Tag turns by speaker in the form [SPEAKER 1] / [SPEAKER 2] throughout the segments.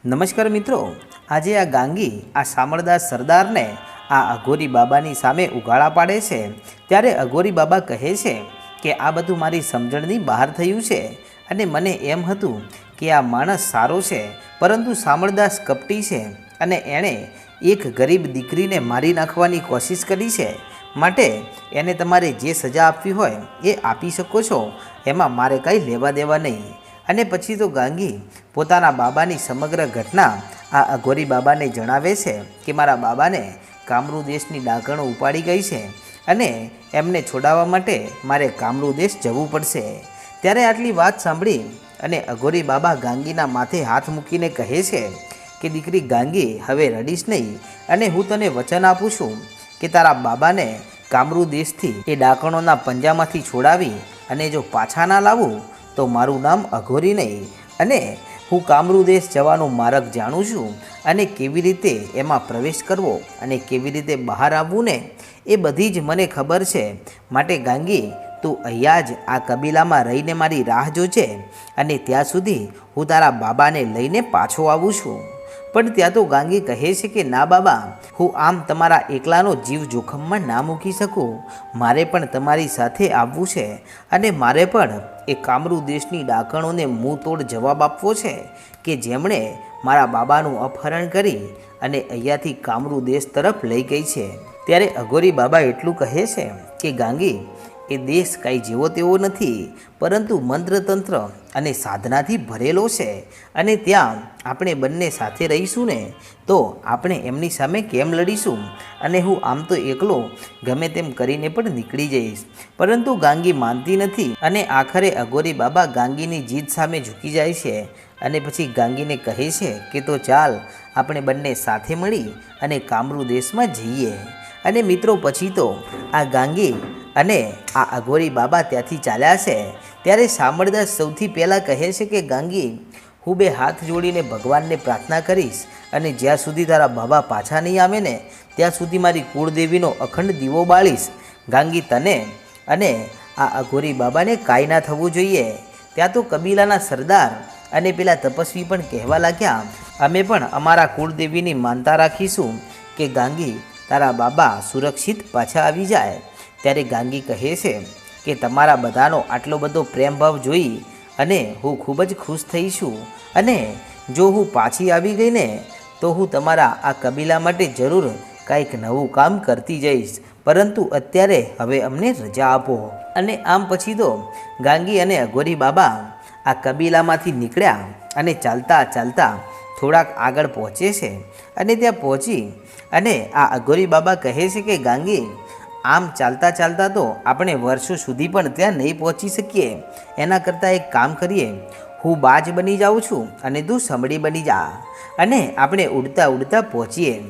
[SPEAKER 1] નમસ્કાર મિત્રો, આજે આ ગાંગી આ સામળદાસ સરદારને આ અઘોરી બાબાની સામે ઉઘાડા પાડે છે. ત્યારે અઘોરી બાબા કહે છે કે, આ બધું મારી સમજણની બહાર થયું છે અને મને એમ હતું કે આ માણસ સારો છે, પરંતુ સામળદાસ કપટી છે અને એણે એક ગરીબ દીકરીને મારી નાખવાની કોશિશ કરી છે. માટે એને તમારે જે સજા આપવી હોય એ આપી શકો છો, એમાં મારે કંઈ લેવા દેવા નહીં. અને પછી તો ગાંગી પોતાના બાબાની સમગ્ર ઘટના આ અઘોરી બાબાને જણાવે છે કે મારા બાબાને કામરૂ દેશની ડાકણો ઉપાડી ગઈ છે અને એમને છોડાવવા માટે મારે કામરૂ દેશ જવું પડશે. ત્યારે આટલી વાત સાંભળી અને અઘોરી બાબા ગાંગીના માથે હાથ મૂકીને કહે છે કે, દીકરી ગાંગી, હવે રડીશ નહીં અને હું તને વચન આપું છું કે તારા બાબાને કામરૂ દેશથી એ ડાકણોના પંજામાંથી છોડાવી અને જો પાછા ના લાવું તો મારું નામ અઘોરી નહીં. અને હું કામરૂ દેશ જવાનો માર્ગ જાણું છું અને કેવી રીતે એમાં પ્રવેશ કરવો અને કેવી રીતે બહાર આવવું ને એ બધી જ મને ખબર છે. માટે ગાંગી, તું અહીંયા જ આ કબીલામાં રહીને મારી રાહ જોજે અને ત્યાં સુધી હું તારા બાબાને લઈને પાછો આવું છું. પણ ત્યાં તો ગાંગી કહે છે કે, ના બાબા, હું આમ તમારા એકલાનો જીવ જોખમમાં ના મૂકી શકું. મારે પણ તમારી સાથે આવવું છે અને મારે પણ એ કામરૂ દેશની ડાકણોને મું તોડ જવાબ આપવો છે કે જેમણે મારા બાબાનું અપહરણ કરી અને અહીંયાથી કામરૂ દેશ તરફ લઈ ગઈ છે. ત્યારે અઘોરી બાબા એટલું કહે છે કે, ગાંગી એ દેશ કાંઈ જેવો તેવો નથી, પરંતુ મંત્રતંત્ર અને સાધનાથી ભરેલો છે અને ત્યાં આપણે બંને સાથે રહીશું ને, તો આપણે એમની સામે કેમ લડીશું? અને હું આમ તો એકલો ગમે તેમ કરીને પણ નીકળી જઈશ. પરંતુ ગાંગી માનતી નથી અને આખરે અઘોરી બાબા ગાંગીની જીત સામે ઝૂકી જાય છે અને પછી ગાંગીને કહે છે કે તો ચાલ, આપણે બંને સાથે મળી અને કામરૂ દેશમાં જઈએ. અને મિત્રો, પછી તો આ ગાંગી અને આ અઘોરી બાબા ત્યાંથી ચાલ્યા છે ત્યારે સામળદાસ સૌથી પહેલાં કહે છે કે, ગાંગી, હું બે હાથ જોડીને ભગવાનને પ્રાર્થના કરીશ અને જ્યાં સુધી તારા બાબા પાછા નહીં આવે ને, ત્યાં સુધી મારી કુળદેવીનો અખંડ દીવો બાળીશ. ગાંગી, તને અને આ અઘોરી બાબાને કાંઈ ના થવું જોઈએ. ત્યાં તો કબીલાના સરદાર અને પેલા તપસ્વી પણ કહેવા લાગ્યા. અમે પણ અમારા કુળદેવીની માનતા રાખીશું કે, ગાંગી, તારા બાબા સુરક્ષિત પાછા આવી જાય. ત્યારે ગાંગી કહે છે કે તમારા બધાનો આટલો બધો પ્રેમભાવ જોઈ અને હું ખૂબ જ ખુશ થઈ છું. અને જો હું પાછી આવી ગઈને તો હું તમારા આ કબીલા માટે જરૂર કાંઈક નવું કામ કરતી જઈશ. પરંતુ અત્યારે હવે અમને રજા આપો. અને આમ પછી તો ગાંગી અને અઘોરી બાબા આ કબીલામાંથી નીકળ્યા અને ચાલતા ચાલતા થોડાક આગળ પહોંચે છે. અને ત્યાં પહોંચી અને આ અઘોરી બાબા કહે છે કે, ગાંગી આમ ચાલતા ચાલતા તો આપણે વર્ષો સુધી પણ ત્યાં નહીં પહોંચી શકીએ. એના કરતાં એક કામ કરીએ. હું બાજ બની જાઉં છું અને તું સમડી બની જા. અને આપણે ઉડતા ઉડતા પહોંચીએ.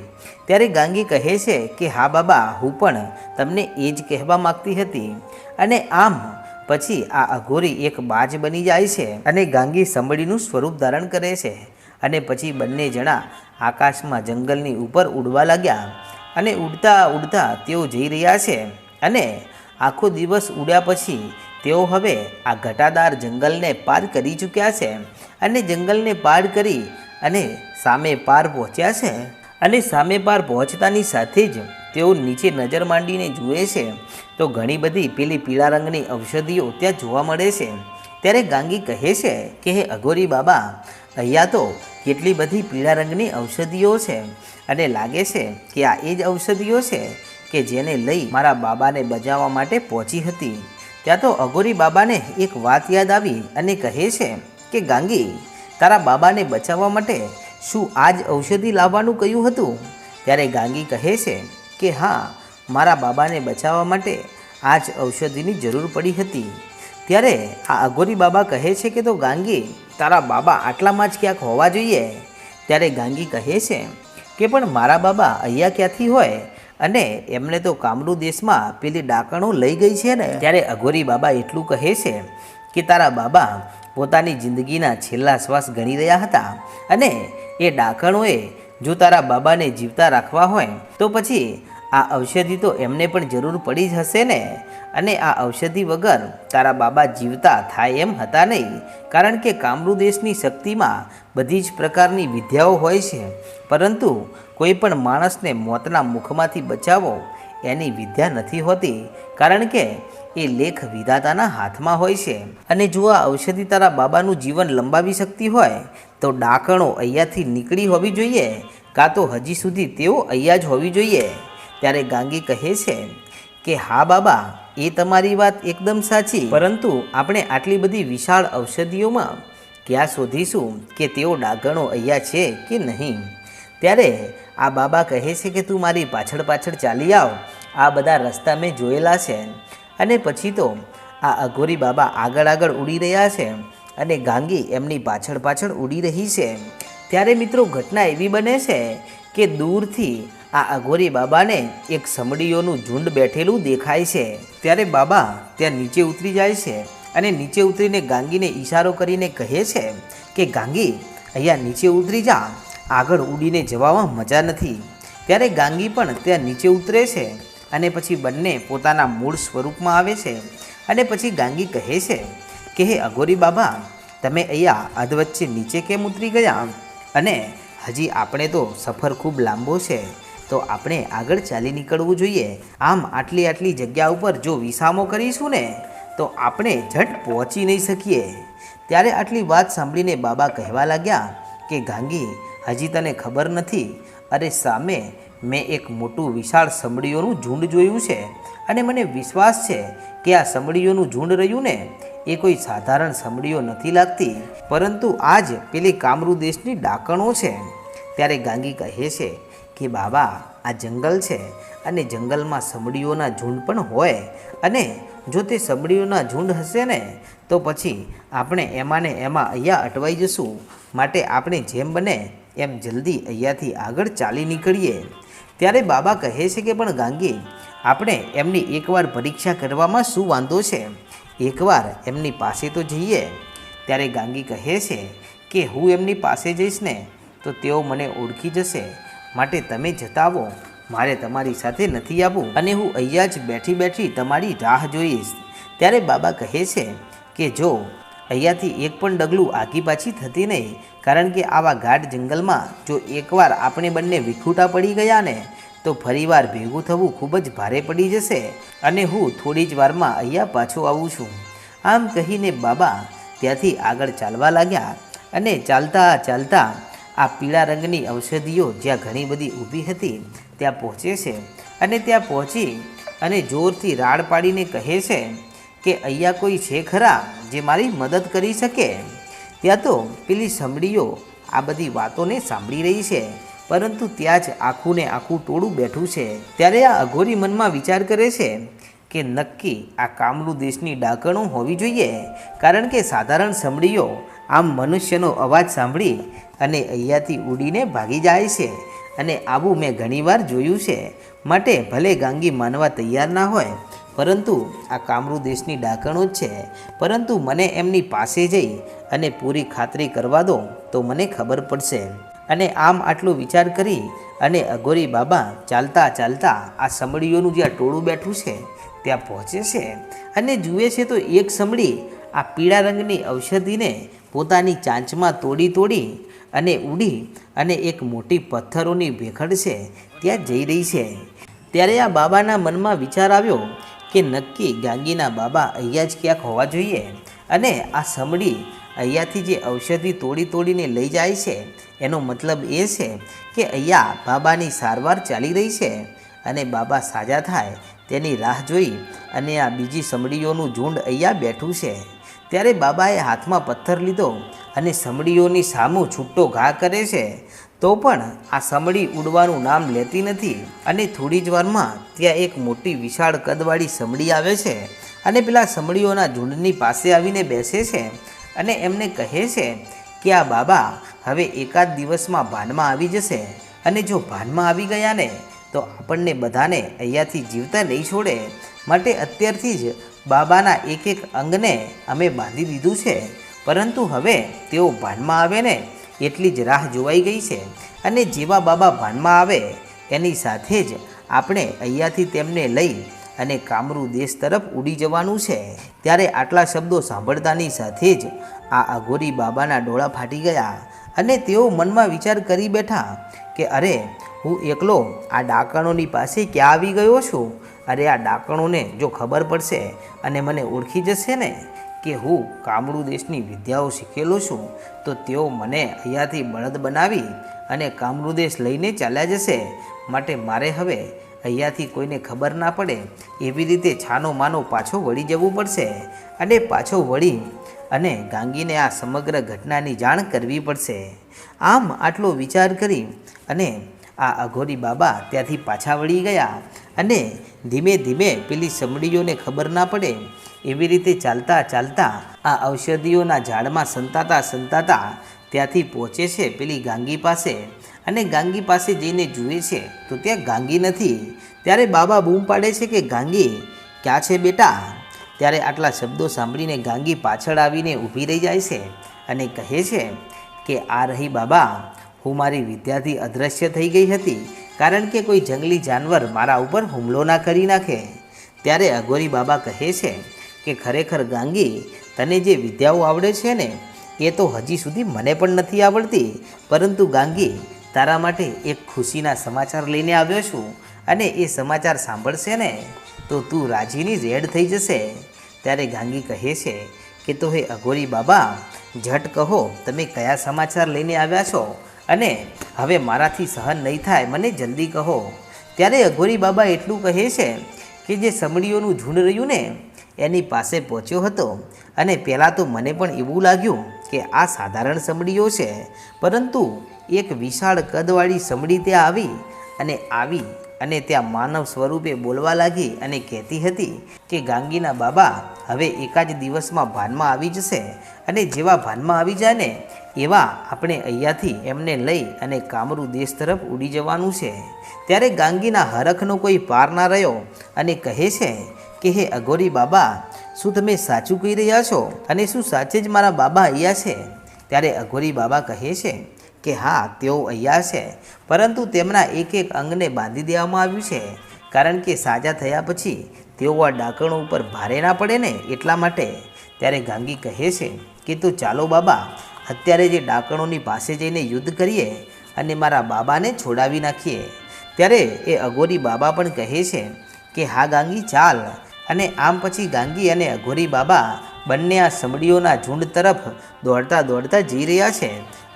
[SPEAKER 1] ત્યારે ગાંગી કહે છે કે, હા બાબા, હું પણ તમને એ જ કહેવા માગતી હતી. અને આમ પછી આ અઘોરી એક બાજ બની જાય છે અને ગાંગી સમડીનું સ્વરૂપ ધારણ કરે છે. અને પછી બંને જણા આકાશમાં જંગલની ઉપર ઉડવા લાગ્યા. અને ઉડતા ઉડતા તેઓ જઈ રહ્યા છે અને આખો દિવસ ઉડ્યા પછી તેઓ હવે આ ઘટાદાર જંગલને પાર કરી ચૂક્યા છે અને જંગલને પાર કરી અને સામે પાર પહોંચ્યા છે અને સામે પાર પહોંચતાની સાથે જ તેઓ નીચે નજર માંડીને જુએ છે તો ઘણી બધી પેલી પીળા રંગની ઔષધિઓ ત્યાં જોવા મળે છે. ત્યારે ગાંગી કહે છે કે, હે અઘોરી બાબા, અહીંયા તો કેટલી બધી પીળા રંગની ઔષધિઓ છે. અને લાગે છે કે આ એ જ ઔષધિઓ છે કે જેને લઈ મારા બાબાને બચાવવા માટે પહોંચી હતી. ત્યાં તો અઘોરી બાબાને એક વાત યાદ આવી અને કહે છે કે, ગાંગી, તારા બાબાને બચાવવા માટે શું આ જ ઔષધિ લાવવાનું કહ્યું હતું? ત્યારે ગાંગી કહે છે કે, હા, મારા બાબાને બચાવવા માટે આ જ ઔષધિની જરૂર પડી હતી. ત્યારે આ અઘોરી બાબા કહે છે કે, તો ગાંગી, તારા બાબા આટલામાં જ ક્યાંક હોવા જોઈએ? ત્યારે ગાંગી કહે છે કે પણ મારા બાબા અહીંયા ક્યાંથી હોય? અને એમને તો કામરૂ દેશમાં પેલી ડાકણો લઈ ગઈ છે ને? ત્યારે અઘોરી બાબા એટલું કહે છે કે તારા બાબા પોતાની જિંદગીના છેલ્લા શ્વાસ ગણી રહ્યા હતા અને એ ડાકણોએ જો તારા બાબાને જીવતા રાખવા હોય, તો પછી આ ઔષધિ તો એમને પણ જરૂર પડી જ હશે ને? અને આ ઔષધિ વગર તારા બાબા જીવતા થાય એમ હતા નહીં. કારણ કે કામરૂ દેશની શક્તિમાં બધી જ પ્રકારની વિદ્યાઓ હોય છે. પરંતુ કોઈ પણ માણસને મોતના મુખમાંથી બચાવો એની વિદ્યા નથી હોતી. કારણ કે એ લેખ વિધાતાના હાથમાં હોય છે. અને જો આ ઔષધિ તારા બાબાનું જીવન લંબાવી શકતી હોય, તો ડાકણો અહીંયાથી નીકળી હોવી જોઈએ. કાં તો હજી સુધી તેઓ અહીંયા જ હોવી જોઈએ. ત્યારે ગાંગી કહે છે કે, હા બાબા, એ તમારી વાત એકદમ સાચી. પરંતુ આપણે આટલી બધી વિશાળ ઔષધિઓમાં ક્યાં શોધીશું કે તેઓ ડાગણો અહીંયા છે કે નહીં? ત્યારે આ બાબા કહે છે કે, તું મારી પાછળ પાછળ ચાલી આવ. આ બધા રસ્તા મેં જોયેલા છે. અને પછી તો આ અઘોરી બાબા આગળ આગળ ઉડી રહ્યા છે અને ગાંગી એમની પાછળ પાછળ ઉડી રહી છે. ત્યારે મિત્રો, ઘટના એવી બને છે કે દૂરથી આ અઘોરી બાબાને એક સમડીઓનું ઝુંડ બેઠેલું દેખાય છે. ત્યારે બાબા ત્યાં નીચે ઉતરી જાય છે અને નીચે ઉતરીને ગાંગીને ઈશારો કરીને કહે છે કે, ગાંગી, અહીંયા નીચે ઉતરી જા. આગળ ઉડીને જવામાં મજા નથી. ત્યારે ગાંગી પણ ત્યાં નીચે ઉતરે છે અને પછી બંને પોતાના મૂળ સ્વરૂપમાં આવે છે. અને પછી ગાંગી કહે છે કે, હે અઘોરી બાબા, તમે અહીંયા અધવચ્ચે નીચે કેમ ઉતરી ગયા? અને હજી આપણે તો સફર ખૂબ લાંબો છે. તો આપણે આગળ ચાલી નીકળવું જોઈએ. આમ આટલી આટલી જગ્યા ઉપર જો વિસામો કરીશું ને, તો આપણે ઝટ પહોંચી નહીં શકીએ. ત્યારે આટલી વાત સાંભળીને બાબા કહેવા લાગ્યા કે, ગાંગી, હજી તને ખબર નથી. અરે, સામે મેં એક મોટું વિશાળ સમડીઓનું ઝુંડ જોયું છે અને મને વિશ્વાસ છે કે આ સમડીઓનું ઝુંડ રહ્યું ને, એ કોઈ સાધારણ સમડીઓ નથી લાગતી. પરંતુ આજ પેલી કામરૂ દેશની ડાકણો છે. ત્યારે ગાંગી કહે છે કે બાબા આ જંગલ છે અને જંગલમાં સમડીઓના ઝુંડ પણ હોય અને જો તે સમડીઓના ઝુંડ હશે ને, તો પછી આપણે એમાં ને એમાં અહીંયા અટવાઈ જશું. માટે આપણે જેમ બને એમ જલ્દી અહીંયાથી આગળ ચાલી નીકળીએ. ત્યારે બાબા કહે છે કે પણ ગાંગી, આપણે એમની એકવાર પરીક્ષા કરવામાં શું વાંધો છે? એકવાર એમની પાસે તો જઈએ. ત્યારે ગાંગી કહે છે કે, હું એમની પાસે જઈશ ને, તો તેઓ મને ઓળખી જશે. માટે તમે જતા આવો. મારે તમારી સાથે નથી આવવું. અને હું અહીંયા જ બેઠી બેઠી તમારી રાહ જોઈશ. ત્યારે બાબા કહે છે કે જો, અહીંયાથી એક પણ ડગલું આગી પાછી થતી નહીં, કારણ કે આવા ગાઢ જંગલમાં જો એકવાર આપણે બંને વિખૂટા પડી ગયા ને, તો ફરીવાર ભેગું થવું ખૂબ જ ભારે પડી જશે. અને હું થોડી જ વારમાં અહીંયા પાછો આવું છું. આમ કહીને બાબા ત્યાંથી આગળ ચાલવા લાગ્યા અને ચાલતા ચાલતા આ પીળા રંગની ઔષધિઓ જ્યાં ઘણી બધી ઊભી હતી, ત્યાં પહોંચે છે. અને ત્યાં પહોંચી અને જોરથી રાડ પાડીને કહે છે કે, અહીંયા કોઈ છે ખરા જે મારી મદદ કરી શકે? ત્યાં તો પેલી સમડીઓ આ બધી વાતોને સાંભળી રહી છે, પરંતુ ત્યાં જ આખું ને આખું ટોળું બેઠું છે. ત્યારે આ અઘોરી મનમાં વિચાર કરે છે કે, નક્કી આ કામલું દેશની ડાકણો હોવી જોઈએ, કારણ કે સાધારણ સમડીઓ આમ મનુષ્યનો અવાજ સાંભળી અને અહીંયાથી ઉડીને ભાગી જાય છે. અને આવું મેં ઘણીવાર જોયું છે. માટે ભલે ગાંગી માનવા તૈયાર ના હોય, પરંતુ આ કામરૂ દેશની ડાકણો જ છે. પરંતુ મને એમની પાસે જઈ અને પૂરી ખાતરી કરવા દો તો મને ખબર પડશે. અને આમ આટલો વિચાર કરી અને અઘોરી બાબા ચાલતા ચાલતા આ સમડીઓનું જ્યાં ટોળું બેઠું છે, ત્યાં પહોંચે છે. અને જુએ છે તો એક સમડી આ પીળા રંગની ઔષધિને પોતાની ચાંચમાં તોડી તોડી અને ઉડી અને એક મોટી પથ્થરોની ભેખડ છે, ત્યાં જઈ રહી છે. ત્યારે આ બાબાના મનમાં વિચાર આવ્યો કે નક્કી ગાંગીના બાબા અહીંયા જ ક્યાંક હોવા જોઈએ અને આ સમડી અહીંયાથી જે ઔષધિ તોડી તોડીને લઈ જાય છે, એનો મતલબ એ છે કે અહીંયા બાબાની સારવાર ચાલી રહી છે અને બાબા સાજા થાય તેની રાહ જોઈ અને આ બીજી સમડીઓનું ઝુંડ અહીંયા બેઠું છે. ત્યારે બાબાએ હાથમાં પથ્થર લીધો અને સમડીઓની સામું છૂટો ઘા કરે છે, તો પણ આ સમડી ઉડવાનું નામ લેતી નથી અને થોડી જ વારમાં ત્યાં એક મોટી વિશાળ કદવાળી સમડી આવે છે અને પેલા સમડીઓના ઝુંડની પાસે આવીને બેસે છે અને એમને કહે છે કે, આ બાબા, હવે એકાદ દિવસમાં ભાનમાં આવી જશે અને જો ભાનમાં આવી ગયા ને, તો આપણને બધાને અહીંયાથી જીવતા નહીં છોડે. માટે અત્યારથી જ બાબાના એક એક અંગને અમે બાંધી દીધું છે. પરંતુ હવે તેઓ ભાનમાં આવે ને એટલી જ રાહ જોવાઈ ગઈ છે. અને જેવા બાબા ભાનમાં આવે, એની સાથે જ આપણે અહીંયાથી તેમને લઈ અને કામરૂ દેશ તરફ ઉડી જવાનું છે. ત્યારે આટલા શબ્દો સાંભળતાની સાથે જ આ અઘોરી બાબાના ડોળા ફાટી ગયા અને તેઓ મનમાં વિચાર કરી બેઠા કે, અરે, હું એકલો આ ડાકણોની પાસે ક્યાં આવી ગયો છું? અરે, આ ડાકણોને જો ખબર પડશે અને મને ઓળખી જશે ને કે હું કામરૂ દેશની વિદ્યાઓ શીખેલો છું, તો તેઓ મને અહીંયાથી બળદ બનાવી અને કામરૂ દેશ લઈને ચાલ્યા જશે. માટે મારે હવે અહીંયાથી કોઈને ખબર ના પડે, એવી રીતે છાનો માનો પાછો વળી જવું પડશે. અને પાછો વળી અને ગાંગીને આ સમગ્ર ઘટનાની જાણ કરવી પડશે. આમ આટલો વિચાર કરી અને આ અઘોરી બાબા ત્યાંથી પાછા વળી ગયા. અને ધીમે ધીમે પેલી સમડીઓને ખબર ના પડે, એવી રીતે ચાલતા ચાલતા આ ઔષધિઓના ઝાડમાં સંતાતા સંતાતા ત્યાંથી પહોંચે છે પેલી ગાંગી પાસે. અને ગાંગી પાસે જઈને જુએ છે તો ત્યાં ગાંગી નથી. ત્યારે બાબા બૂમ પાડે છે કે, ગાંગી, ક્યાં છે બેટા? ત્યારે આટલા શબ્દો સાંભળીને ગાંગી પાછળ આવીને ઊભી રહી જાય છે અને કહે છે કે, આ રહી બાબા, હું મારી વિદ્યાથી અદૃશ્ય થઈ ગઈ હતી. કારણ કે કોઈ જંગલી જાનવર મારા ઉપર હુમલો ના કરી નાખે. ત્યારે અઘોરી બાબા કહે છે કે, ખરેખર ગાંગી, તને જે વિદ્યાઓ આવડે છે ને, એ તો હજી સુધી મને પણ નથી આવડતી. પરંતુ ગાંગી, તારા માટે એક ખુશીના સમાચાર લઈને આવ્યો છું અને એ સમાચાર સાંભળશે ને, તો તું રાજીની રેડ થઈ જશે. ત્યારે ગાંગી કહે છે કે, તો હે અઘોરી બાબા, ઝટ કહો, તમે કયા સમાચાર લઈને આવ્યા છો? અને હવે મારાથી સહન નહીં થાય, મને જલ્દી કહો. ત્યારે અઘોરી બાબા એટલું કહે છે કે જે સમડીઓનું ઝુંડ રહ્યું ને, એની પાસે પહોંચ્યો હતો. અને પહેલાં તો મને પણ એવું લાગ્યું કે આ સાધારણ સમડીઓ છે. પરંતુ એક વિશાળ કદવાળી સમડી ત્યાં આવી અને આવી અને ત્યાં માનવ સ્વરૂપે બોલવા લાગી અને કહેતી હતી કે ગાંગીના બાબા, હવે એકાદ દિવસમાં ભાનમાં આવી જશે અને જેવા ભાનમાં આવી જાય ને એવા આપણે અહીંયાથી એમને લઈ અને કામરૂ દેશ તરફ ઉડી જવાનું છે. ત્યારે ગાંગીના હરખનો કોઈ પાર ના રહ્યો અને કહે છે કે, હે અઘોરી બાબા, શું તમે સાચું કહી રહ્યા છો? અને શું સાચે જ મારા બાબા અહીંયા છે? ત્યારે અઘોરી બાબા કહે છે કે હા, તેઓ અહીંયા છે. પરંતુ તેમના એક એક અંગને બાંધી દેવામાં આવ્યું છે. કારણ કે સાજા થયા પછી તેઓ આ ડાકણો ઉપર ભારે ના પડે ને એટલા માટે. ત્યારે ગાંગી કહે છે કે, તું ચાલો બાબા, અત્યારે જે ડાકણોની પાસે જઈને યુદ્ધ કરીએ અને મારા બાબાને છોડાવી નાખીએ. ત્યારે એ અઘોરી બાબા પણ કહે છે કે, હા ગાંગી, ચાલ. અને આમ પછી ગાંગી અને અઘોરી બાબા બંને આ સમડીઓના ઝુંડ તરફ દોડતા દોડતા જઈ રહ્યા છે.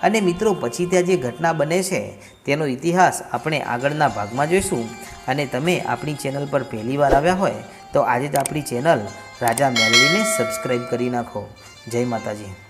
[SPEAKER 1] અને મિત્રો, પછી ત્યાં જે ઘટના બને છે, તેનો ઇતિહાસ આપણે આગળના ભાગમાં જોઈશું. અને તમે આપણી ચેનલ પર પહેલી વાર આવ્યા હોય, તો આજે જ આપણી ચેનલ રાજા મેલડીને સબસ્ક્રાઈબ કરી નાખો. જય માતાજી.